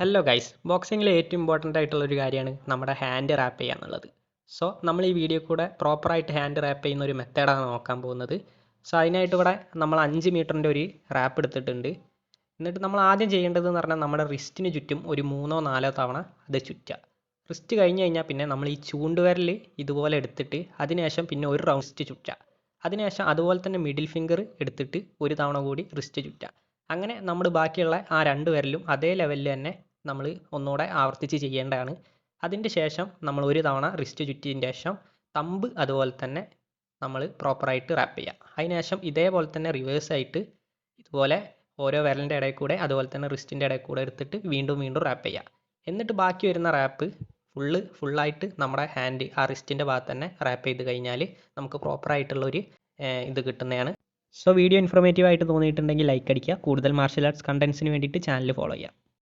Hello guys ബോക്സിങ്ങിൽ ഏറ്റവും important ആയിട്ടുള്ള ഒരു കാര്യമാണ് നമ്മുടെ ഹാൻഡ് റാപ്പ് ചെയ്യുക എന്നുള്ളത്. സോ നമ്മൾ ഈ വീഡിയോ കൂടെ പ്രോപ്പറായിട്ട് ഹാൻഡ് റാപ്പ് ചെയ്യുന്ന ഒരു മെത്തേഡാണ് നോക്കാൻ പോകുന്നത്. സോ അതിനായിട്ട് ഇവിടെ നമ്മൾ അഞ്ച് മീറ്ററിന്റെ ഒരു റാപ്പ് എടുത്തിട്ടുണ്ട്. എന്നിട്ട് നമ്മൾ ആദ്യം ചെയ്യേണ്ടത് എന്ന് പറഞ്ഞാൽ നമ്മുടെ റിസ്റ്റിന് ചുറ്റും ഒരു മൂന്നോ നാലോ തവണ അത് ചുറ്റുക. റിസ്റ്റ് കഴിഞ്ഞ് കഴിഞ്ഞാൽ പിന്നെ നമ്മൾ ഈ ചൂണ്ടുവരൽ ഇതുപോലെ എടുത്തിട്ട് അതിനുശേഷം പിന്നെ ഒരു റൗണ്ട് റിസ്റ്റ് ചുറ്റുക. അതിനുശേഷം അതുപോലെ തന്നെ മിഡിൽ ഫിംഗർ എടുത്തിട്ട് ഒരു തവണ കൂടി റിസ്റ്റ് ചുറ്റുക. അങ്ങനെ നമ്മൾ ബാക്കിയുള്ള ആ രണ്ട് വിരലും അതേ ലെവലിൽ തന്നെ നമ്മൾ ഒന്നുകൂടെ ആവർത്തിച്ച് ചെയ്യേണ്ടതാണ്. അതിന്റെ ശേഷം നമ്മൾ ഒരു തവണ റിസ്റ്റ് ചുറ്റിയതിന്റെ ശേഷം തമ്പ് അതുപോലെ തന്നെ നമ്മൾ പ്രോപ്പറായിട്ട് റാപ്പ് ചെയ്യുക അതിനുശേഷം ഇതേപോലെ തന്നെ റിവേഴ്സ് ആയിട്ട് ഇതുപോലെ ഓരോ വിരലിന്റെ ഇടയിൽ കൂടെ അതുപോലെ തന്നെ റിസ്റ്റിന്റെ ഇടയിൽ കൂടെ എടുത്തിട്ട് വീണ്ടും വീണ്ടും റാപ്പ് ചെയ്യുക എന്നിട്ട് ബാക്കി വരുന്ന റാപ്പ് ഫുള്ള് ഫുള്ളായിട്ട് നമ്മുടെ ഹാൻഡ് ആ റിസ്റ്റിന്റെ ഭാഗത്ത് തന്നെ റാപ്പ് ചെയ്ത് കഴിഞ്ഞാൽ നമുക്ക് പ്രോപ്പറായിട്ടുള്ളൊരു ഇത് കിട്ടുന്നതാണ്. സോ വീഡിയോ ഇൻഫോർമേറ്റീവ് ആയിട്ട് തോന്നിയിട്ടുണ്ടെങ്കിൽ ലൈക്ക് അടിക്കുക. കൂടുതൽ മാർഷൽ ആർട്സ് കണ്ടൻസിന് വേണ്ടിയിട്ട് ചാനൽ ഫോളോ ചെയ്യുക.